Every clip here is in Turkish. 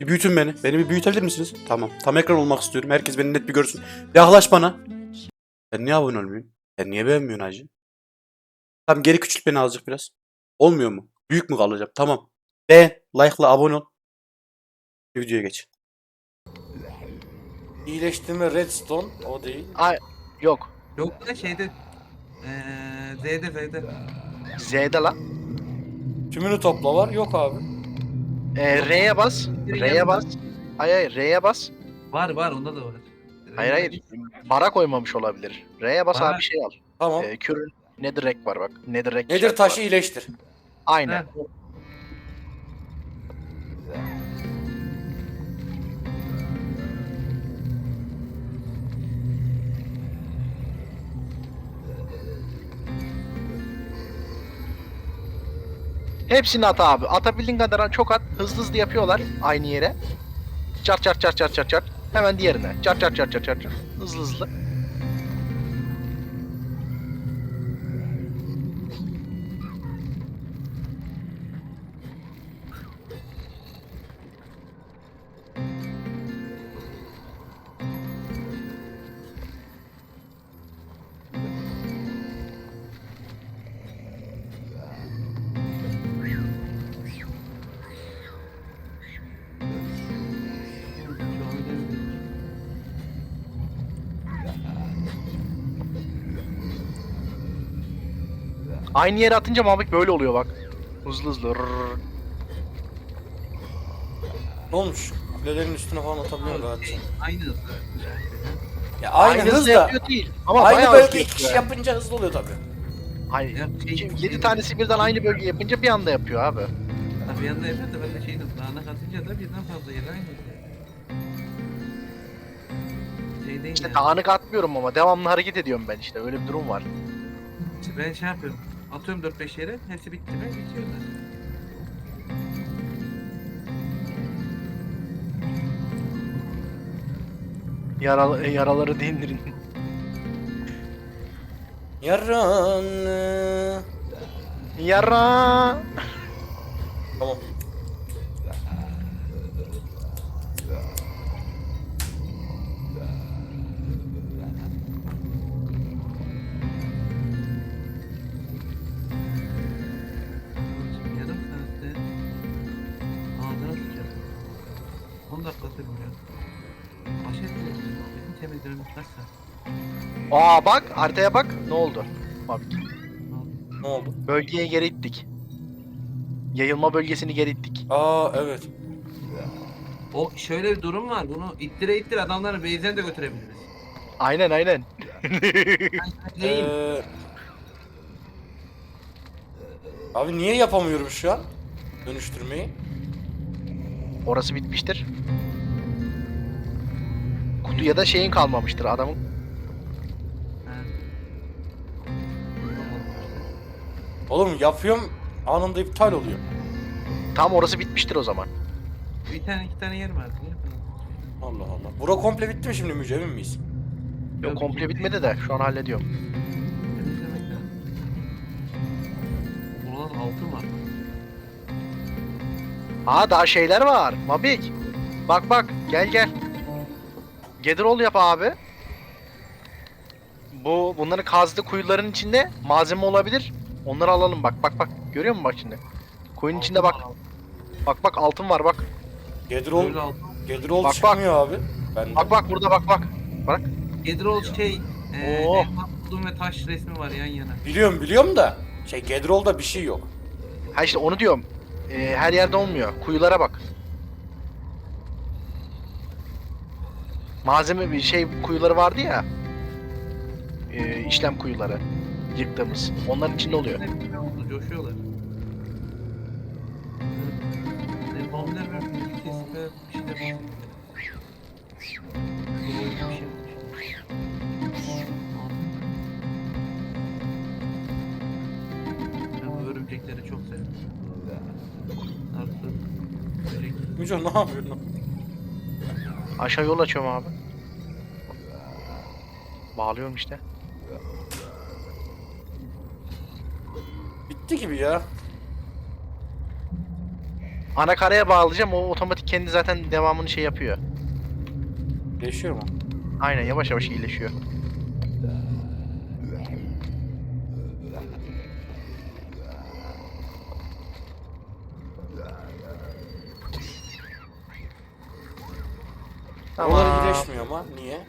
Bir büyütün beni. Beni bir büyütebilir misiniz? Tamam. Tam ekran olmak istiyorum. Herkes beni net bir görsün. Yaklaş bana. Sen niye abone olmuyorsun? Sen niye beğenmiyorsun hacı? Tamam geri küçült beni azıcık biraz. Olmuyor mu? Büyük mü kalacağım? Tamam. Beğen, like'la abone ol. Videoya geç. İyileştirme redstone o değil. Yok. Yok da şeyde eee Z'de Z'de. Z'de lan. Tümünü topla var. Yok abi. Ee, R'ye bas. R'ye bas. Hayır hayır R'ye bas. Var var onda da var. Hayır hayır. Bara koymamış olabilir. R'ye bas Bara- abi şey al. Tamam. Ee, kürün netherrack var bak. Netherrack Nedir işareti taşı var. iyileştir. Aynen. Ha, Hepsini at abi. Atabildiğin kadar çok at. Hızlı hızlı yapıyorlar aynı yere. Çat çat çat çat çat çat. Hemen diğerine. Çat çat çat çat. çat. Hızlı hızlı. Aynı yere atınca muhabbet böyle oluyor bak. Hızlı hızlı. Rrrr. Ne olmuş? Kulelerin üstüne falan atabiliyorum rahat. Aynı hızda. Ya aynı, Aynı hız hızlı da. yapıyor değil. Ama Aynı bölge iki kişi yapınca hızlı oluyor tabii. Hayır. Ya, şey, 7 tanesi birden aynı bölge yapınca bir anda yapıyor abi. Bir yanda yapıyor da ben de şeydim. Dağına katınca da birden fazla yer aynı. Şey değil İşte yani. dağınık atmıyorum ama devamlı hareket ediyorum ben işte. Öyle bir durum var. İşte ben şey yapıyorum. Atıyorum 4-5 yere. Hepsi bitti mi bitiyor da. Yaralı, yaraları dindirin. Yaranı. Yara. Tamam. Aa bak haritaya bak. Ne oldu? Bak Ne oldu? bölgeye geri ittik. Yayılma bölgesini geri ittik. Aa evet. O şöyle bir durum var. Bunu ittire ittire adamları base'den de götürebiliriz. Aynen aynen. Ee... Abi niye yapamıyorum şu an? Dönüştürmeyi. Orası bitmiştir. Kutuya da şeyin kalmamıştır adamın. Oğlum yapıyorum anında iptal oluyor. Tam orası bitmiştir o zaman. Bir tane iki tane yer var. Ne yapalım? Allah Allah. Bura komple bitti mi şimdi Müce emin miyiz? Yok komple bitmedi de şu an hallediyorum. Temizlemek lazım. Buralarda altın var. Aa daha şeyler var. Mabik. Bak bak gel gel. Gedrol yap abi. Bu bunların kazdığı kuyuların içinde malzeme olabilir. Onları alalım bak bak bak. Görüyor musun bak şimdi? Kuyunun içinde bak. Bak bak altın var bak. Gedrol, altın. Gedrol Bak, bak. çıkmıyor abi. Ben Bak bak burada bak bak. Gedrol şey. Eee Oo. elmas ve taş resmi var yan yana. biliyorum biliyorum da şey Gedrol'da bir şey yok. Ha işte onu diyorum. Ee, her yerde olmuyor. Kuyulara bak. Malzeme bir şey kuyuları vardı ya. Ee, işlem kuyuları. Yıktığımız. Onların içinde oluyor. Ne oldu? Coşuyorlar. Ne bomber bir kesip bir şeyler var. Bir şey örümcekleri çok sevdim. Artı böcek. Müce ne yapıyorsun? Aşağı yol açıyorum abi. Bağlıyorum işte. Bitti gibi ya. Ana karaya bağlayacağım o otomatik kendi zaten devamını şey yapıyor. Değişiyor mu? Aynen yavaş yavaş iyileşiyor. Tamam. iyileşmiyor ama niye?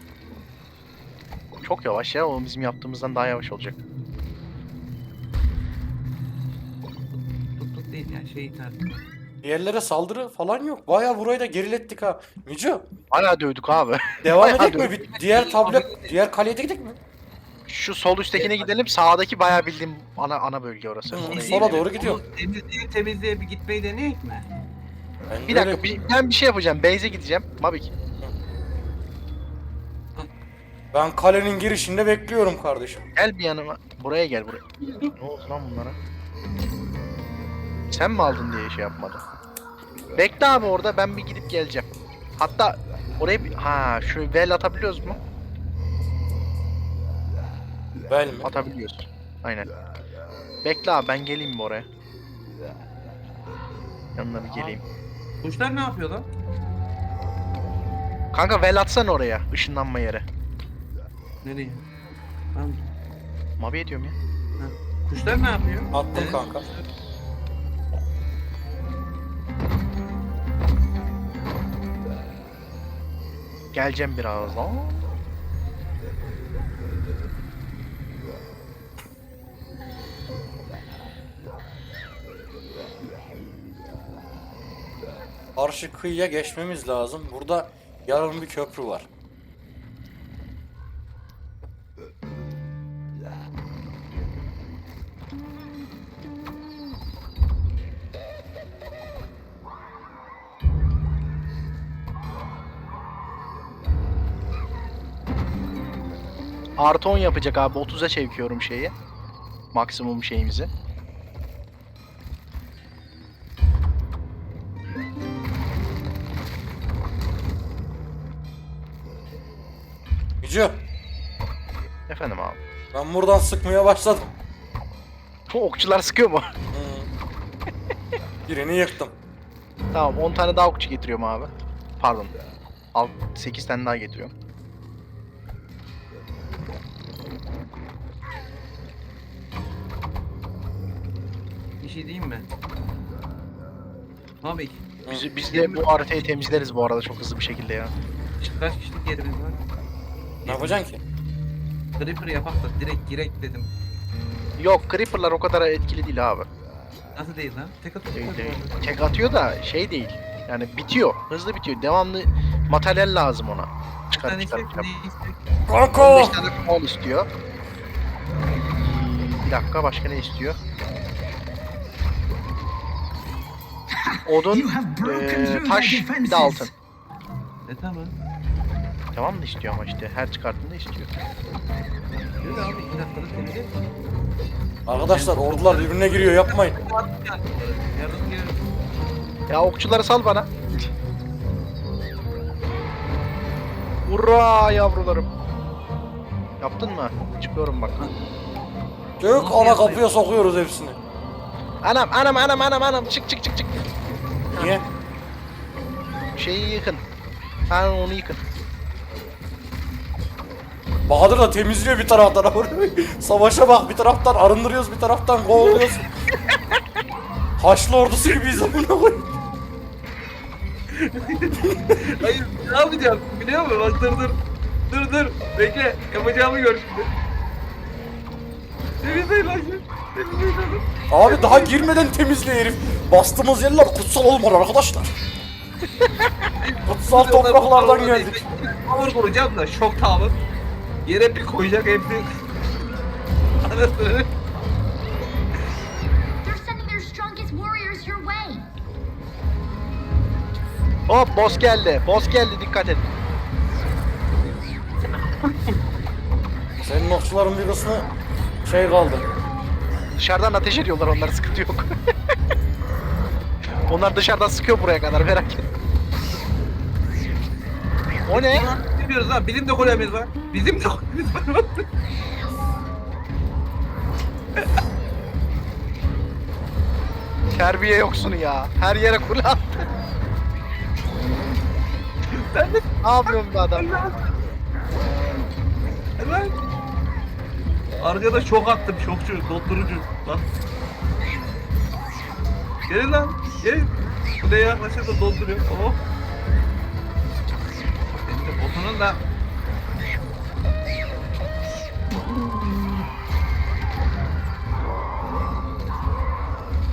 Çok yavaş ya. O bizim yaptığımızdan daha yavaş olacak. Tut tut değil ya şey iter. Diğerlere saldırı falan yok. Bayağı burayı da gerilettik ha. Müco Hala dövdük abi. devam Bayağı edelim mi? dövdük. Bir diğer tablet, diğer kaleye de gidelim mi? Şu sol üsttekine gidelim. Sağdaki bayağı bildiğim ana ana bölge orası. Hı, Oraya sola gidelim. doğru gidiyor. Bu Temizliğe temizliğe bir gitmeyi deneyek mi? Ben Bir böyle- dakika bir- ben bir şey yapacağım. Base'e gideceğim. Mabik. Ben kalenin girişinde bekliyorum kardeşim. Gel bir yanıma. Buraya gel buraya. ne oldu lan bunlara? Sen mi aldın diye şey yapmadı. Bekle abi orada ben bir gidip geleceğim. Hatta oraya bir... Ha şu vel atabiliyoruz mu? Bel mi? Atabiliyoruz. Aynen. Bekle abi ben geleyim mi oraya? Yanına bir geleyim. Kuşlar ne yapıyor lan? Kanka vel atsana oraya. ışınlanma yere. Nereye? Lan, Mavi ediyorum ya. Kuşlar ne yapıyor? Attım Evet. kanka. Geleceğim birazdan. Karşı kıyıya geçmemiz lazım. Burada yarın bir köprü var. Artı 10 yapacak abi. 30'a çekiyorum şeyi. Maksimum şeyimizi. Müco Efendim abi. ben buradan sıkmaya başladım. Bu okçular sıkıyor mu? Birini yıktım. tamam 10 tane daha okçu getiriyorum abi. Pardon. Al 8 tane daha getiriyorum. Bir şey diyeyim mi? Abi Biz, biz de bu haritayı temizleriz bu arada çok hızlı bir şekilde ya. kaç kişilik yerimiz var? Ne yapacaksın ki? Creeper yapak da direkt girek dedim. Yok Creeper'lar o kadar etkili değil abi. Nasıl değil lan? Tek atıyor. Değil, değil. Tek atıyor da şey değil. Yani bitiyor. Hızlı bitiyor. Devamlı materyal lazım ona. Çıkar Sen çıkar işte çıkar. ne istek? 15 Kanka! tane kol istiyor. Bir dakika başka ne istiyor? Odun, through taş, bir de altın. E tamam. Tamam da istiyor ama işte her çıkarttığında istiyor. Yürü abi iki dakikada temizle. Arkadaşlar ordular birbirine giriyor yapmayın. Yardım. Ya okçuları sal bana. Hurra yavrularım. Yaptın mı? Çıkıyorum bak. Gök ana kapıya sokuyoruz hepsini. Anam anam anam anam anam çık çık çık çık. Niye? Şeyi yıkın. Ha onu yıkın. Bahadır da temizliyor bir taraftan. Savaşa bak bir taraftan arındırıyoruz bir taraftan kovalıyoruz. Haçlı ordusu gibiyiz amına koyayım. Hayır ne yapacağım biliyor musun? Bak dur dur. Dur dur. Bekle. Yapacağımı gör şimdi. Temizleyin lan şimdi. Abi daha girmeden temizle herif. Bastığımız yerler kutsal olmalı arkadaşlar. kutsal topraklardan geldik. Tavır kuracağım da şok tavır. Yere bir koyacak hepsi. Anasını. Hop boss geldi. Boss geldi dikkat et. Senin okçuların bir kısmı şey kaldı. Dışarıdan ateş ediyorlar onlar sıkıntı yok. onlar dışarıdan sıkıyor buraya kadar merak etme. O ne? Bilmiyoruz lan. Bizim de kulemiz var. Bizim de kulemiz var. Terbiye yoksunu ya. Her yere kule attı. De Ne yapıyorum be adam? hemen. Arkada çok attım şokçu, dondurucu. Lan. Gelin lan, gelin. Kuleye yaklaşır da donduruyor. Oh. De botunun da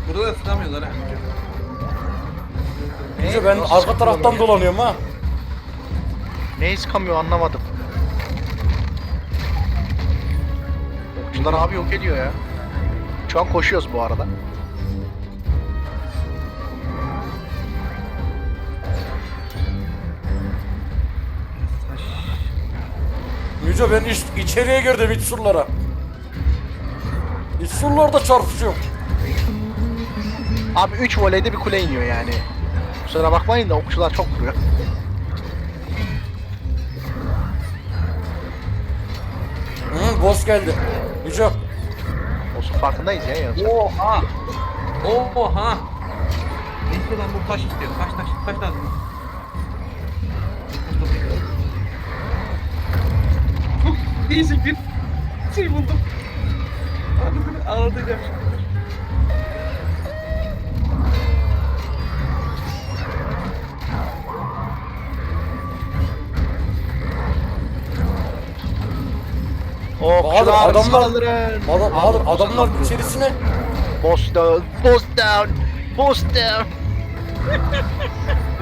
Burada da sıkamıyorlar ha. Yüce ben arka taraftan dolanıyorum ha. Neyi sıkamıyor anlamadım. Okçular abi yok ediyor ya. Şu an koşuyoruz bu arada. Yüce ben iç, içeriye girdim iç surlara. İç surlarda çarpışıyorum. Abi 3 voleyde bir kule iniyor yani. Kusura bakmayın da okçular çok vuruyor. Boss geldi. Yüce. Olsun farkındayız ya yalnız. Oha! Oha! Neyse lan bu taş istiyor. Taş taş taş lazım. Değişik bir şey buldum. Anlatacağım. Anlatacağım şimdi. Okçular adamlar- saldırın. Adam, adam, adamlar içerisine Boss down, boss down, boss down.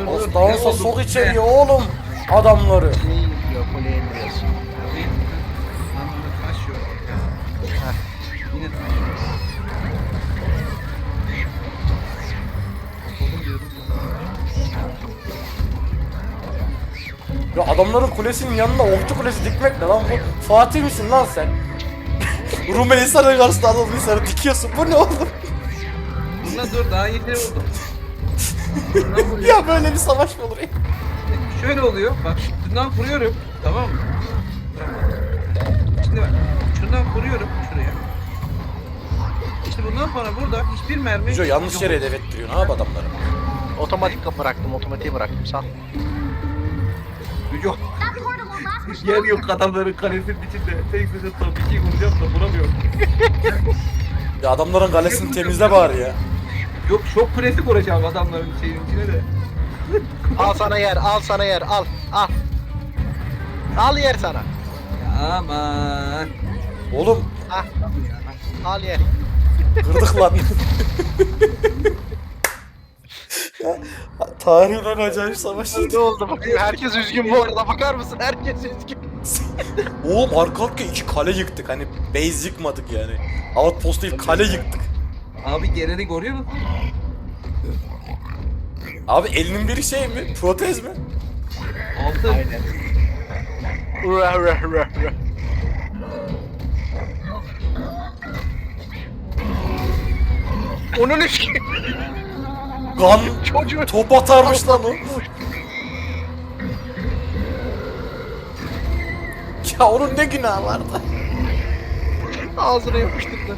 Boss oldu? sok içeriye oğlum adamları. İndiriyor indiriyorsun. Yine Ya adamların kulesinin yanında okçu kulesi dikmek ne lan bu? Fatih misin lan sen? Rumelistan'ın karşısında adamın insanı dikiyorsun. Bu ne oğlum? Bundan dur daha iyi oldu. Ya böyle bir savaş mı olur ya? Şöyle oluyor. Bak şundan vuruyorum. Tamam mı? Şimdi bak. Şundan vuruyorum şuraya. İşte bundan sonra burada hiçbir mermi Yüce yanlış yere hedef ettiriyorsun abi adamları. Otomatik bıraktım, otomatiği bıraktım sağ. Yok. Yer yok adamların kalesinin içinde. Tek sıçı tam iki vuracağım da vuramıyorum. Ya adamların kalesini temizle bari ya. Yok şok kulesi kuracağım adamların şeyin içine de. Al sana yer, al sana yer, al, al. Al yer sana. Aman. Oğlum Ah, al yer. kırdık lan. Tarihin en acayip savaşı. Ne oldu bakayım? Herkes üzgün bu arada. Bakar mısın? Herkes üzgün. Oğlum arka arkaya iki kale yıktık. Hani base yıkmadık yani. Outpost değil kale yıktık. Abi geleni görüyor musun? Abi elinin biri şey mi? Protez mi? Altın. Aynen. Ura ura ura ura. Onun üç Gan çocuğu top atarmış lan o. Ya onun ne günahı vardı? ağzına yapıştırdı.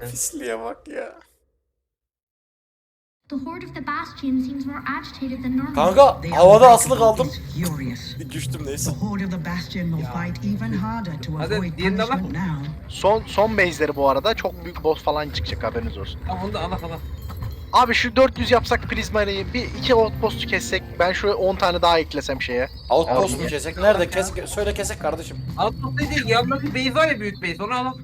Pisliğe bak ya. Kanka The havada asılı kaldım. Düştüm The neyse. horde of the Bastion will fight even harder to Hadi, avoid diğerini de bak. punishment now. Son son base'leri bu arada çok büyük boss falan çıkacak haberiniz olsun. Tamam onu da ana falan. Abi şu 400 yapsak prizmayı bir iki outpost'u kessek ben şu 10 tane daha eklesem şeye. Outpost mu kesek? Nerede? Kesek, söyle kesek kardeşim. Altın değil yanındaki base var ya büyük base onu al.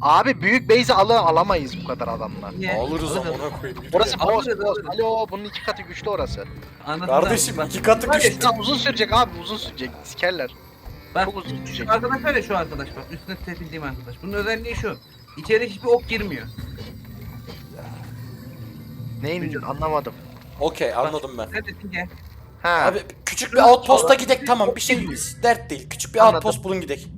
Abi büyük base'i al alamayız bu kadar adamla. Niye? Alırız Alırız. amına koyayım. yürü Orası ya. boss Alırız, boss. alırız. Alo bunun iki katı güçlü orası. Anasını Kardeşim iki katı Var ya, düştü. Ya uzun sürecek abi uzun sürecek. Sikerler. Bak Çok uzun sürecek. arkadaş ya şu arkadaş bak üstüne tepindiğim arkadaş. Bunun özelliği şu. İçeri hiçbir ok girmiyor. Neyin anlamadım. Okey anladım ben. Dedin ki Ha. Abi küçük bir outpost'a gidek tamam bir şey dert değil. Küçük bir Anladım. outpost bulun gidek.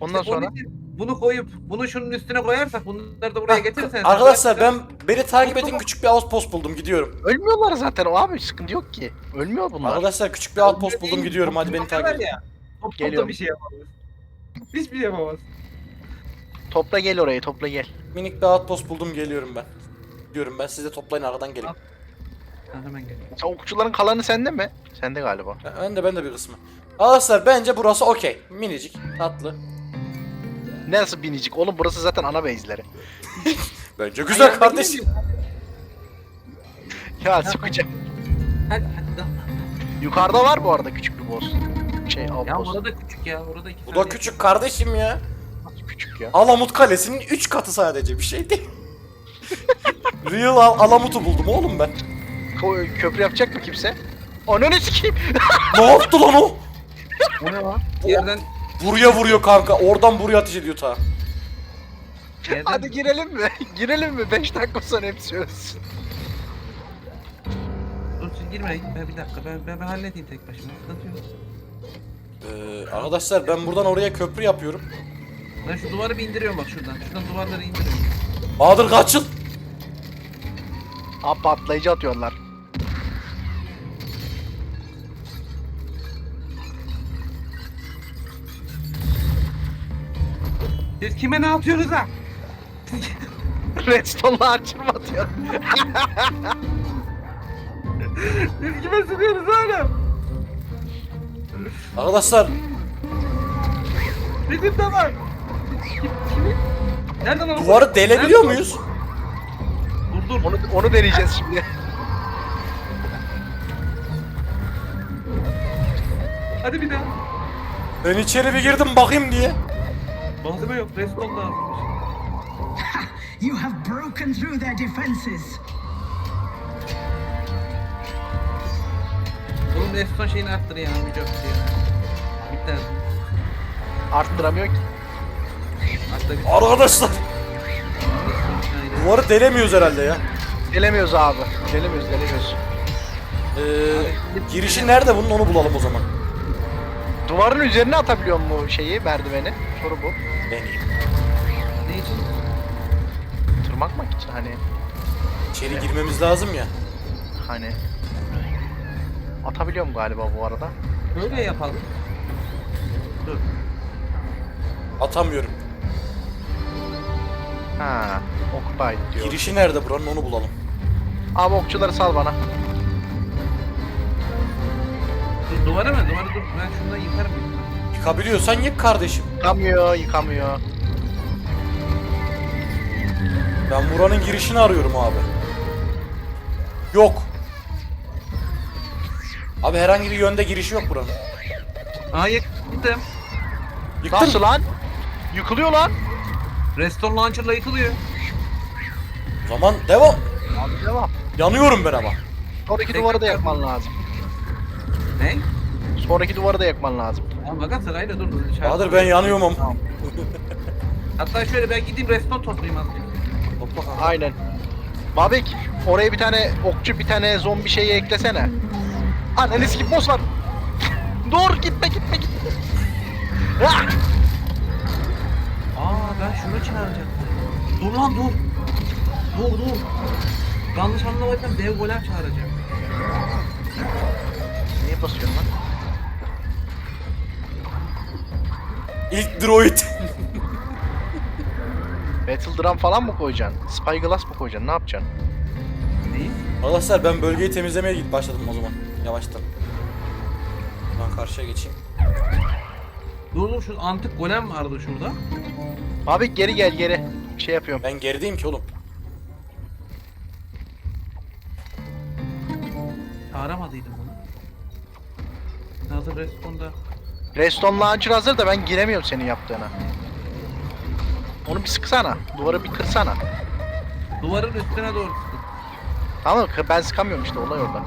ondan işte onun sonra için bunu koyup bunu şunun üstüne koyarsak bunları da buraya getirirsen. Arkadaşlar ben beni takip edin küçük bir outpost buldum gidiyorum. ölmüyorlar zaten o abi sıkıntı yok ki. Ölmüyor bunlar. Arkadaşlar küçük bir outpost buldum gidiyorum hadi beni takip edin. Ya. Top top da Geliyorum. bir şey yapamaz. Hiçbir şey yapamaz. Topla gel oraya topla gel. Minik bir outpost buldum geliyorum ben. Diyorum ben siz de toplayın aradan gelin. Hemen geliyorum. Sen okçuların kalanı sende mi? Sende galiba. Ben- Ben de ben de bir kısmı. Arkadaşlar bence burası okey. Minicik, tatlı. Nasıl binicik? Oğlum burası zaten ana base'leri. Bence güzel kardeşim. Ya sıkacağım. Hadi hadi daha. Yukarıda var bu arada küçük bir boss. Şey Ya outpost. orada küçük ya. Orada iki Bu tane. da küçük kardeşim ya. Nasıl küçük ya? Alamut Kalesi'nin 3 katı sadece bir şey değil. Real Al- Alamut'u buldum oğlum ben. Ko- köprü yapacak mı kimse? Ananı sikeyim. Ne yaptı lan o? O ne lan? Yerden, Buraya vuruyor kanka. Oradan buraya ateş ediyor ta. yerden. Hadi girelim mi? girelim mi? 5 dakika sonra hepsi ölsün. Dur siz girmeyin. Ben bir dakika. Ben, ben, ben halledeyim tek başıma. Sıkıntı yok. Ee, arkadaşlar ben buradan oraya köprü yapıyorum. Ben şu duvarı bir indiriyorum bak şuradan. Şuradan duvarları indiriyorum. Bahadır kaçın. Abi patlayıcı atıyorlar. Siz kime ne atıyorsunuz ha? Redstone'la mı atıyor? Siz kime sıkıyorsunuz oğlum? Arkadaşlar Bizim de var. Kim, kimi? Nereden lan? o? duvarı delebiliyor Nereden? muyuz? Dur dur. Onu, onu deneyeceğiz şimdi. Hadi bir daha. Ben içeri bir girdim bakayım diye. Malzeme yok. Reston lazımmış. You have broken through their defenses. Oğlum reston şeyini arttır ya. Bir çok diye. Bitti. Arttıramıyor ki. Arkadaşlar duvarı delemiyoruz herhalde ya. Delemiyoruz abi. Delemiyoruz, delemiyoruz. Ee, girişi nerede bunun onu bulalım o zaman. Duvarın üzerine atabiliyor mu şeyi, merdiveni? Soru bu. Deneyeyim. Ne için? Tırmanmak için hani İçeri girmemiz lazım ya. hani atabiliyorum galiba bu arada. Böyle yapalım. Dur. Atamıyorum. Ha, occupied diyor. Girişi nerede buranın onu bulalım. Abi okçuları sal bana. Duvara mı? Duvarı dur. Ben şundan yıkarım. Yıkabiliyorsan yık kardeşim. Yıkamıyor, yıkamıyor. Ben buranın girişini arıyorum abi. Yok. Abi herhangi bir yönde girişi yok buranın. Aa yıktım. Yıktın Nasıl mı? lan? Yıkılıyor lan. Reston launcher'la yıkılıyor. O zaman devam. Abi devam. Yanıyorum ben ama. Tek- duvarı da yakman lazım. Ne? Sonraki duvarı da yakman lazım. Ya bakın sırayla dur. dur. Dışarı- Bahadır ben yanıyorum ama. Hatta şöyle ben gideyim reston toplayayım azıcık. Aynen. Babik, oraya bir tane okçu, bir tane zombi şeyi eklesene. Ananı sikip boss var. Dur gitme gitme gitme. Ah! Aa ben şunu çağıracaktım. Dur lan dur. Dur dur. Yanlış anlamadan dev golem çağıracağım. Niye basıyorsun lan? İlk droid. Battle Drum falan mı koyacaksın? Spyglass mı koyacaksın? Ne yapacaksın? Neyi? Arkadaşlar ben bölgeyi temizlemeye git başladım o zaman. Yavaştan. Ben karşıya geçeyim. Dur dur şu antik golem vardı şurada. Abi geri gel geri. Şey yapıyorum. Ben gerideyim ki oğlum. Çağıramadıydım onu. Hazır restonda. Redstone Launcher hazır da ben giremiyorum senin yaptığına. Onu bir sıksana. Duvarı bir kırsana. Duvarın üstüne doğru sıkın. Tamam? Ben sıkamıyorum işte olay orada.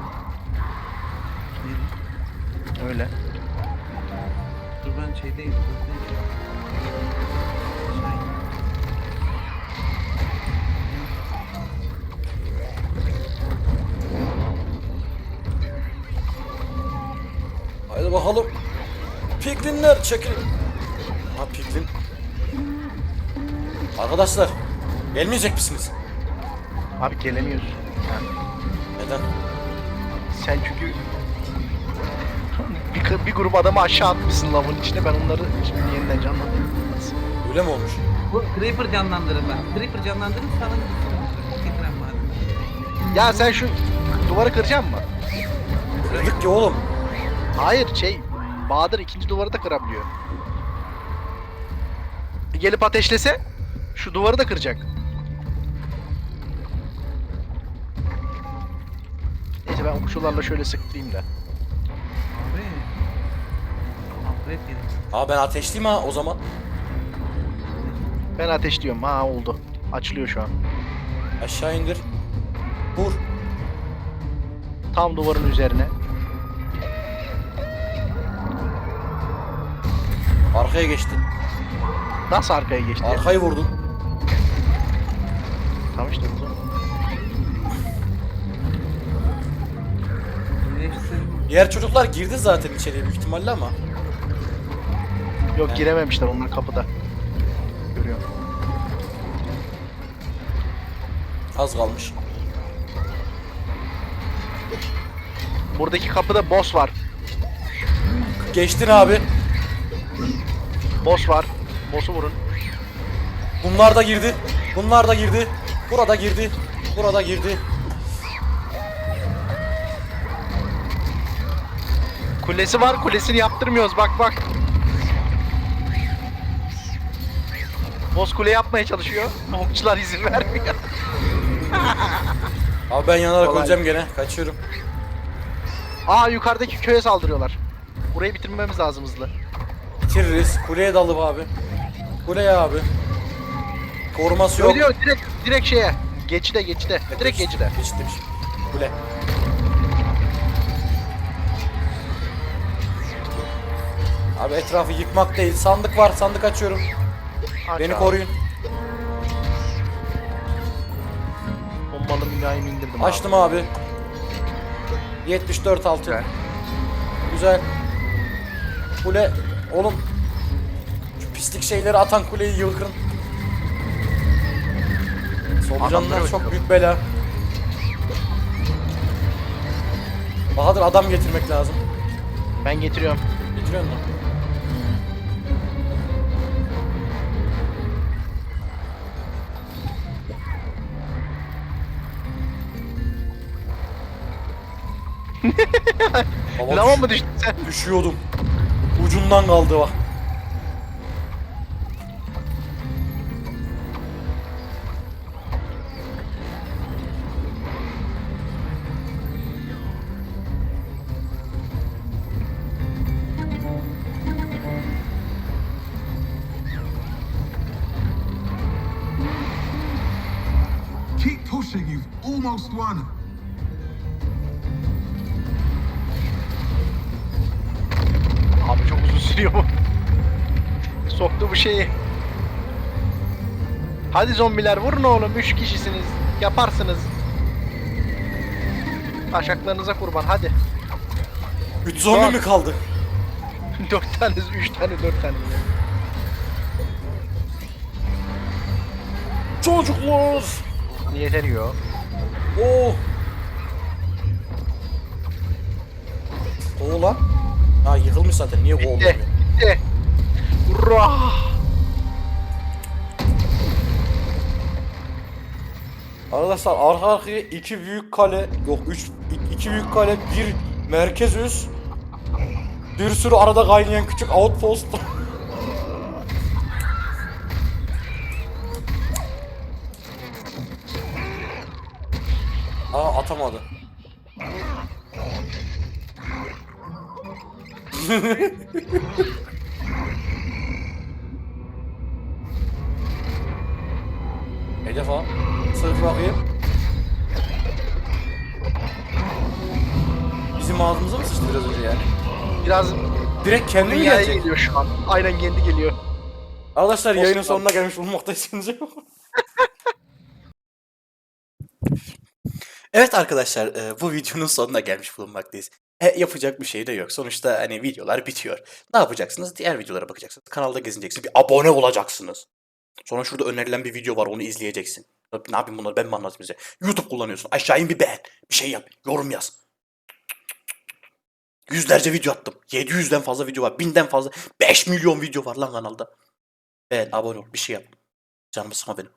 Öyle. Dur ben şeydeyim. Bakalım. Piglinler çekil. Ha piglin. Arkadaşlar. Gelmeyecek misiniz? Abi gelemiyorsun. Yani Neden? sen çünkü bir, bir grup adamı aşağı atmışsın lavın içine ben onları şimdi yeniden canlandırdım. Öyle mi olmuş? Bu Creeper canlandırın bak. Creeper canlandırın sana getiren var. Ya sen şu duvarı kıracaksın mı? Kırdık ki oğlum. Hayır şey Bahadır ikinci duvarı da kırabiliyor. Gelip ateşlese şu duvarı da kıracak. Neyse ben okçularla şöyle sıktırayım da. Abi. Upgrade gelin. Aa ben ateşliyim ha o zaman. Ben ateşliyorum. Ha oldu. Açılıyor şu an. Aşağı indir. Vur. Tam duvarın üzerine. Arkaya geçtin. Nasıl arkaya geçti? ya? Arkayı vurdun. Tamam işte bu. Birleştirin. Diğer çocuklar girdi zaten içeriye büyük ihtimalle ama. Yok girememişler onlar kapıda. Görüyorum. Az kalmış. Buradaki kapıda boss var. Geçtin abi. Boss var. Boss'u vurun. Bunlar da girdi. Bunlar da girdi. Burada girdi. Burada girdi. Kulesi var. Kulesini yaptırmıyoruz. Bak bak. Boss kule yapmaya çalışıyor. Okçular izin vermiyor. Abi ben yanarak Kolay. öleceğim gene. Kaçıyorum. Aa yukarıdaki köye saldırıyorlar. Burayı bitirmemiz lazım hızlı. Bitiririz. Kuleye dalıp abi. Kuleye abi. Koruması yok. Ölüyor direkt direkt şeye. Geçide geçide. Direkt geçide. Geçtim. Kule. Abi etrafı yıkmak değil. Sandık var. Sandık açıyorum. Aç Beni abi. koruyun. Bombalı mülayim indirdim Açtım abi. 74 altın. Güzel. Güzel. Kule. Oğlum. Şu pislik şeyleri atan kuleyi yıkın. Solucanlar çok büyük bela. Bahadır adam getirmek lazım. Ben getiriyorum. Getiriyor musun? Lava mı düştün sen? düşüyordum. Ucundan kaldı bak. Keep pushing, you've almost won. Hadi zombiler vurun oğlum. Üç kişisiniz. Yaparsınız. Taşaklarınıza kurban hadi. 3 zombi Bak. mi kaldı? dört tane, üç tane, dört tane. Çocuklar. Yeter. Oo. Oo lan. Ha yıkılmış zaten. Niye Bitti. kovulmuyor? Bitti. Hurra! Arkadaşlar arka arkaya iki büyük kale yok üç iki büyük kale bir merkez üs bir sürü arada kaynayan küçük outpost Aa atamadı. Hedef al. Sırf bakayım. Bizim ağzımıza mı sıçtı biraz önce yani? Biraz Direkt kendi mi dünyaya gelecek? geliyor şu an. Aynen kendi geliyor. Arkadaşlar yayının sonuna gelmiş bakın. Evet arkadaşlar e, bu videonun sonuna gelmiş bulunmaktayız. E, yapacak bir şey de yok. Sonuçta hani videolar bitiyor. Ne yapacaksınız? Diğer videolara bakacaksınız. Kanalda gezineceksiniz. Bir abone olacaksınız. Sonra şurada önerilen bir video var onu izleyeceksin. Ne yapayım bunları ben mi anlatayım size? YouTube kullanıyorsun. Aşağı in bir beğen. Bir şey yap. Yorum yaz. Yüzlerce video attım. 700'den fazla video var. 1000'den fazla. 5 milyon video var lan kanalda. Beğen, abone ol. Bir şey yap. Canımı sıkma benim.